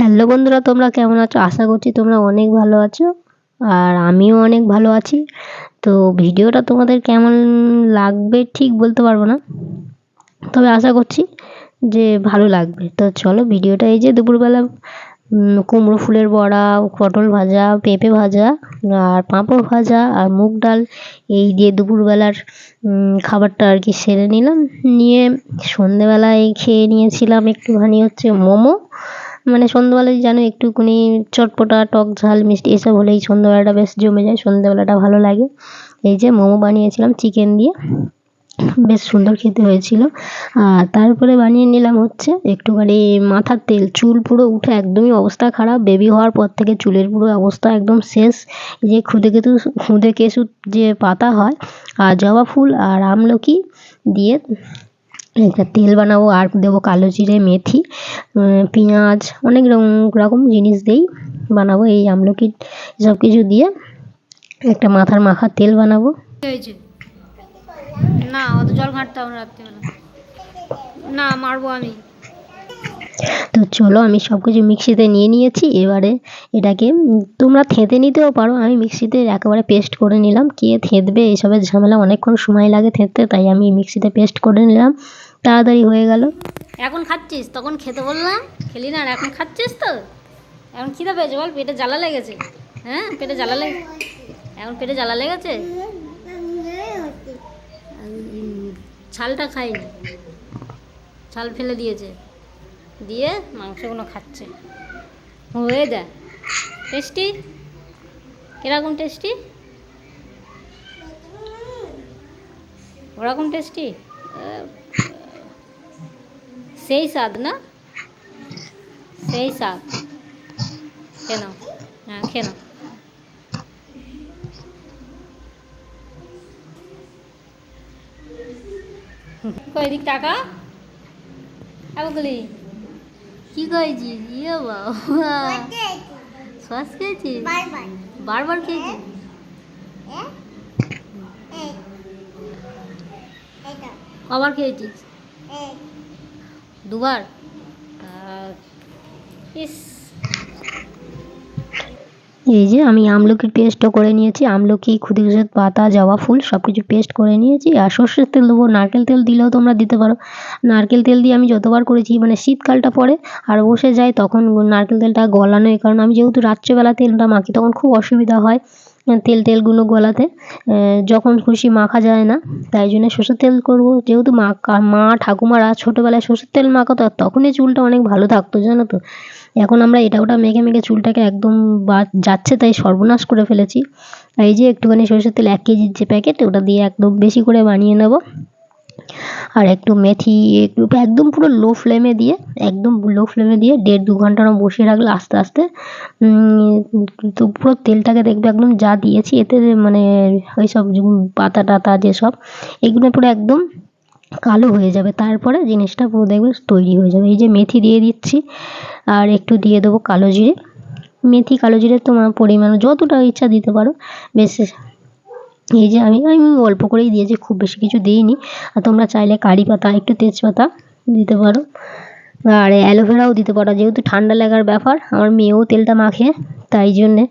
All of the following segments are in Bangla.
হ্যালো বন্ধুরা, তোমরা কেমন আছো? আশা করছি তোমরা অনেক ভালো আছো আর আমিও অনেক ভালো আছি। তো ভিডিওটা তোমাদের কেমন লাগবে ঠিক বলতে পারব না। তবে আশা করছি যে ভালো লাগবে। তো চলো ভিডিওটা এই যে দুপুরবেলা কুমড়ো ফুলের বড়া, পটল ভাজা, পেঁপে ভাজা, আর পাঁপড় ভাজা, আর মুগ ডাল এই দিয়ে দুপুরবেলার খাবারটা আর কি সেরে নিলাম। নিয়ে সন্ধেবেলায় খেয়ে নিয়েছিলাম একটুখানি হচ্ছে মোমো। মানে সন্ধ্যাবেলায় জানো একটুখানি চটপটা, টক ঝাল, মিষ্টি, এসব হলেই সন্ধ্যাবেলাটা বেশ জমে যায়, সন্ধ্যাবেলাটা ভালো লাগে। এই যে মোমো বানিয়েছিলাম, চিকেন দিয়ে। বেশ সুন্দর খেতে হয়েছিল। আর তারপরে বানিয়ে নিলাম হচ্ছে একটুখানি মাথার তেল। চুল পুরো উঠে একদমই অবস্থা খারাপ। বেবি হওয়ার পর থেকে চুলের পুরো অবস্থা একদম শেষ। যে খুদে কেতু খুদে কেশু যে পাতা হয়, আর জবা ফুল আর আমলকি দিয়ে একটা তেল বানাবো আর দেবো কালো জিরে, মেথি পেঁয়াজ, অনেক রকম জিনিস দিয়েই বানাবো এই আমলকি সব কিছু দিয়ে। একটা মাথার মাখা তেল বানাবো। না, অত জল ঘাঁটতে হবে রাত্রিবেলা। না, মারবো আমি। তো চলো আমি সব কিছু মিক্সিতে নিয়ে নিয়েছি, এবারে এটাকে তোমরা থেঁতে নিতেও পারো, আমি মিক্সিতে একেবারে পেস্ট করে নিলাম, কে থেঁতবে এসবের ঝামেলা অনেকক্ষণ সময় লাগে থেঁততে, তাই আমি মিক্সিতে পেস্ট করে নিলাম, তাড়াতাড়ি হয়ে গেল। এখন খাচ্ছিস? তখন খেতে বললাম, খেলি না আর এখন খাচ্ছিস তো? এখন খিদে পেয়েছে বল, পেটে জ্বালা লেগেছে। হ্যাঁ পেটে জ্বালা লেগে এখন পেটে জ্বালা লেগেছে? ছালটা খাইনি। ছাল ফেলে দিয়েছে। দিয়ে মাংসগুলো খাচ্ছে। হয়ে যা টেস্টি কীরকম টেস্টি ওরকম টেস্টি সেই স্বাদ না? সেই স্বাদ। কেন হ্যাঁ কেন কই দিক টাকা আগলি কি খাইছিস ইয়ে বাবা সস খেয়েছিস বারবার খেয়েছিস কবার খেয়েছিস দুবার ইস এই যে আমি আমলকির পেস্টও করে নিয়েছি, আমলকি খুদে খুদে পাতা, জবা ফুল সব কিছু পেস্ট করে নিয়েছি। আর সর্ষের তেল দেবো, নারকেল তেল দিলেও তোমরা দিতে পারো। নারকেল তেল দিয়ে আমি যতবার করেছি মানে শীতকালটা পরে আর বসে যায়, তখন নারকেল তেলটা গলানো, এই কারণে আমি যেহেতু রাত্রেবেলা তেলটা মাখি, তখন খুব অসুবিধা হয়। তেল তেলগুলো গলাতে যখন খুশি মাখা যায় না, তাই জন্য সর্ষের তেল করব। যেহেতু মা মা ঠাকুমারা ছোটোবেলায় সর্ষের তেল মাখাতো, আর তখনই চুলটা অনেক ভালো থাকতো, জানো তো? এখন আমরা এটা ওটা মেখে মেখে চুলটাকে একদম বা, যাচ্ছে তাই সর্বনাশ করে ফেলেছি। এই যে একটুখানি সরষের তেল এক কেজির যে প্যাকেট, ওটা দিয়ে একদম বেশি করে বানিয়ে নেব। আর একটু মেথি, একটু একদম পুরো লো ফ্লেমে দিয়ে, একদম লো ফ্লেমে দিয়ে দেড় দু ঘণ্টার বসিয়ে রাখলে আস্তে আস্তে তো পুরো তেলটাকে দেখবে একদম যা দিয়েছি, এতে মানে ওই সব পাতা টাতা যেসব এগুলো পুরো একদম কালো হয়ে যাবে। তারপরে জিনিসটা পুরো দেখবে তৈরি হয়ে যাবে। এই যে মেথি দিয়ে দিচ্ছি, আর একটু দিয়ে দেবো কালো জিরে। মেথি, কালো জিরে তোমার পরিমাণ, যতটা ইচ্ছা দিতে পারো, বেশ এই যে আমি আমি অল্প করেই দিয়েছি, খুব বেশি কিছু দিইনি। আর তোমরা চাইলে কারি পাতা, একটু তেজপাতা দিতে পারো। আর অ্যালোভেরাও দিতে পারো, যেহেতু ঠান্ডা লাগার ব্যাপার, আমার মেয়েও তেলটা মাখে, তাই জন্যে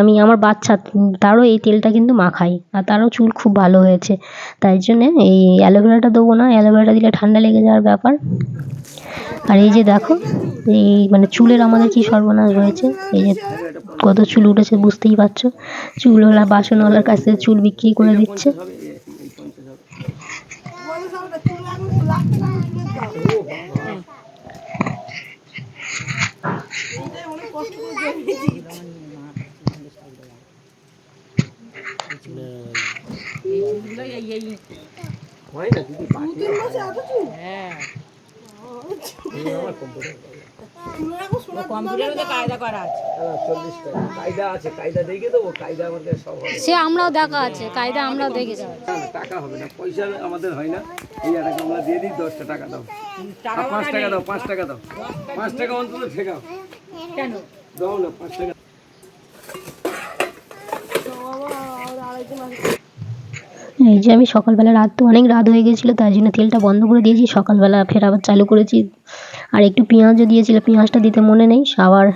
আমি, আমার বাচ্চা, তারও এই তেলটা কিন্তু মাখাই, আর তারও চুল খুব ভালো হয়েছে। তাই জন্যে এই অ্যালোভেরাটা দেবো না, অ্যালোভেরাটা দিলে ঠান্ডা লেগে যাওয়ার ব্যাপার। আর এই যে দেখো, এই মানে চুলের আমাদের কি সর্বনাশ হয়েছে, এই যে কত চুল উঠেছে বুঝতেই পারছ? চুলওয়ালা বাসনওয়ালার কাছ থেকে চুল বিক্রি করে দিচ্ছে। কায়দা আছে কায়দা দেখে সে আমরাও দেখা আছে কায়দা আমরাও দেখেছি টাকা হবে না পয়সা আমাদের হয় না। এই টাকা আমরা দিয়ে দিই দশটা টাকা দাও। পাঁচ টাকা দাও পাঁচ টাকা দাও। পাঁচ টাকা অন্তত ঠেকাও কেন? দাও না পাঁচ টাকা। এই যে আমি সকালবেলা রাত তো অনেক রাত হয়ে গেছিল তাই জন্য তেলটা বন্ধ করে দিয়েছি, সকালবেলা ফের আবার চালু করেছি। আর একটু পেঁয়াজও দিয়েছিলো পেঁয়াজটা দিতে মনে নেই আবার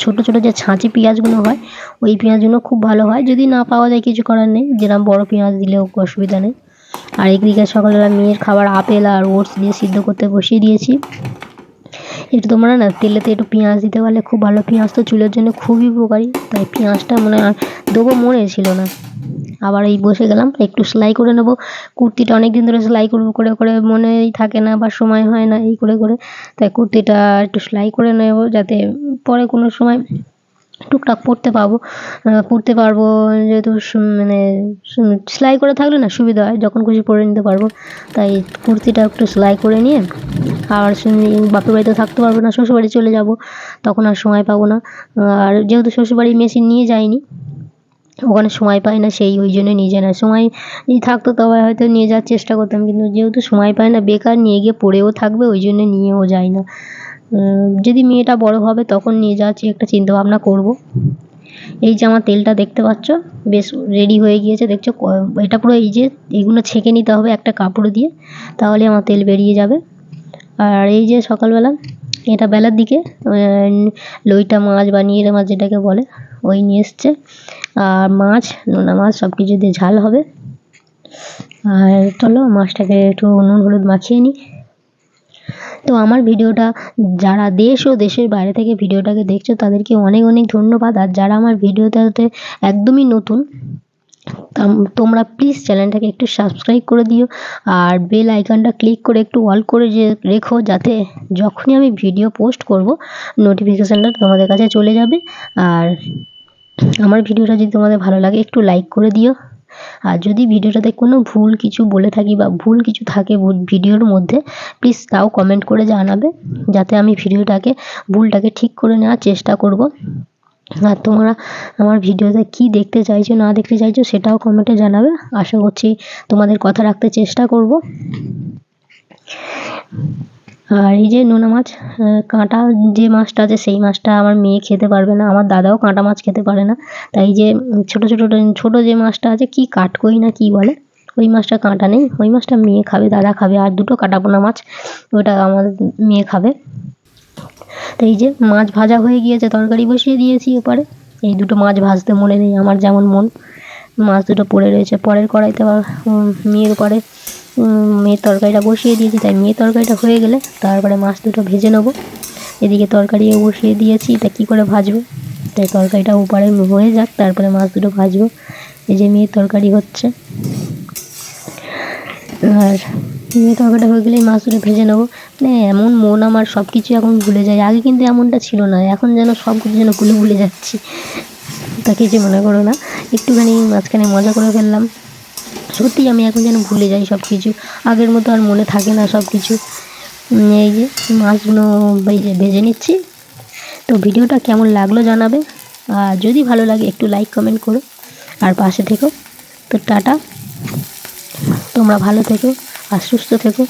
ছোটো ছোটো যে ছাঁচি পেঁয়াজগুলো হয়, ওই পেঁয়াজগুলো খুব ভালো হয়। যদি না পাওয়া যায়, কিছু করার নেই যেরকম বড় পেঁয়াজ দিলেও অসুবিধা নেই। আর একদিকে সকালবেলা মেয়ের খাবার আপেল আর ওটস দিয়ে সিদ্ধ করতে বসিয়ে দিয়েছি। একটু তোমরা না তেলেতে একটু পেঁয়াজ দিতে পারলে খুব ভালো। পেঁয়াজ তো চুলের জন্য খুবই উপকারী, তাই পেঁয়াজটা মনে দেবো মনে ছিল না। আবার এই বসে গেলাম একটু সেলাই করে নেব। কুর্তিটা অনেক দিন ধরে সেলাই করব করে করে মনেই থাকে না বা সময় হয় না এই করে করে। তাই কুর্তিটা একটু সেলাই করে নেব যাতে পরে কোনো সময় টুকটাক পরতে পারব আহ, পরতে পারব যেহেতু মানে সেলাই করে থাকলে না সুবিধা হয় যখন খুশি পরে নিতে পারব। তাই কুর্তিটা একটু সেলাই করে নিয়ে আর বাপের বাড়িতে থাকতে পারব না শ্বশুরবাড়ি চলে যাব তখন আর সময় পাবো না। আর যেহেতু শ্বশুরবাড়ি মেশিন নিয়ে যাইনি ওখানে সময় পাই না, সেই ওই জন্য নিয়ে যায় না। সময় যদি থাকতো তবে হয়তো নিয়ে যাওয়ার চেষ্টা করতাম, কিন্তু যেহেতু সময় পাই না, বেকার নিয়ে গিয়ে পড়েও থাকবে, ওই জন্য নিয়েও যাই না। যদি মেয়েটা বড় হবে তখন নিয়ে চি- একটা চিন্তা ভাবনা করব। এই যে আমার তেলটা দেখতে পাচ্ছ, বেশ রেডি হয়ে গিয়েছে, দেখছ এটা পুরো এই যে এগুলো ছেঁকে নিতে হবে একটা কাপড় দিয়ে, তাহলে আমার তেল বেরিয়ে যাবে। আর এই যে সকালবেলা, এটা বেলার দিকে লইটা মাছ বানিয়ে, মাছ যেটাকে বলে, ওই নিয়ে এসছে। আর মাছ, নোনা মাছ সব কিছু দিয়ে ঝাল হবে। আর চলো মাছটাকে একটু নুন, হলুদ মাখিয়ে নিই। তো আমার ভিডিওটা যারা দেশ ও দেশের বাইরে থেকে ভিডিওটাকে দেখছ, তাদেরকে অনেক অনেক ধন্যবাদ। আর যারা আমার ভিডিওটাতে একদমই নতুন তোমরা প্লিজ চ্যানেলটাকে একটু সাবস্ক্রাইব করে দিও। আর বেল আইকনটা ক্লিক করে একটু অল করে যে রেখো, যাতে যখনই আমি ভিডিও পোস্ট করব নোটিফিকেশানটা তোমাদের কাছে চলে যাবে। আর আমার ভিডিওটা যদি তোমাদের ভালো লাগে, একটু লাইক করে দিও। আর যদি ভিডিওটাতে কোনো ভুল কিছু বলে থাকি বা ভুল কিছু থাকে ভিডিওর মধ্যে প্লিজ তাও কমেন্ট করে জানাবে, যাতে আমি ভিডিওটাকে, ভুলটাকে ঠিক করে নেওয়ার চেষ্টা করব। আর তোমরা আমার ভিডিওতে কি দেখতে চাইছো, না দেখতে চাইছো, সেটাও কমেন্টে জানাবে। আশা করছি তোমাদের কথা রাখতে চেষ্টা করব। আর এই যে নোনা মাছ কাঁটা যে মাছটা আছে সেই মাছটা আমার মেয়ে খেতে পারবে না, আমার দাদাও কাঁটা মাছ খেতে পারে না। তাই যে ছোটো ছোটো ছোটো যে মাছটা আছে, কি কাঠকই না কি বলে, ওই মাছটা কাঁটা নেই, ওই মাছটা মেয়ে খাবে, দাদা খাবে, আর দুটো কাটাপোনা মাছ ওটা আমার মেয়ে খাবে। তো এই যে মাছ ভাজা হয়ে গিয়েছে, তরকারি বসিয়ে দিয়েছি ওপারে এই দুটো মাছ ভাজতে মনে নেই, আমার যেমন মন। মাছ দুটো পড়ে রয়েছে, পরের কড়াইতে আবার মেয়ের পরে মেয়ের তরকারিটা বসিয়ে দিয়েছি, তাই মেয়ের তরকারিটা হয়ে গেলে তারপরে মাছ দুটো ভেজে নেব। এদিকে তরকারিও বসিয়ে দিয়েছি তা কী করে ভাজবো? তাই তরকারিটা ওপারে হয়ে যাক, তারপরে মাছ দুটো ভাজবো। এই যে মেয়ের তরকারি হচ্ছে। আর মেয়ে তরকারিটা হয়ে গেলেই মাছ দুটো ভেজে নেব। মানে এমন মন আমার সব কিছু এখন ভুলে যায়। আগে কিন্তু এমনটা ছিল না, এখন যেন সব কিছু যেন ভুলে ভুলে যাচ্ছি। তা কিছু মনে করো না, একটুখানি মাঝখানে মজা করে ফেললাম। সত্যি আমি এখন যেন ভুলে যাই সব কিছু আগের মতো আর মনে থাকে না সব কিছু এই যে মাছগুলো ভেজে ভেজে নিচ্ছি। তো ভিডিওটা কেমন লাগল জানাবে। আর যদি ভালো লাগে একটু লাইক কমেন্ট করো। আর পাশে থেকো। তো টাটা। তোমরা ভালো থেকো আর সুস্থ থেকো।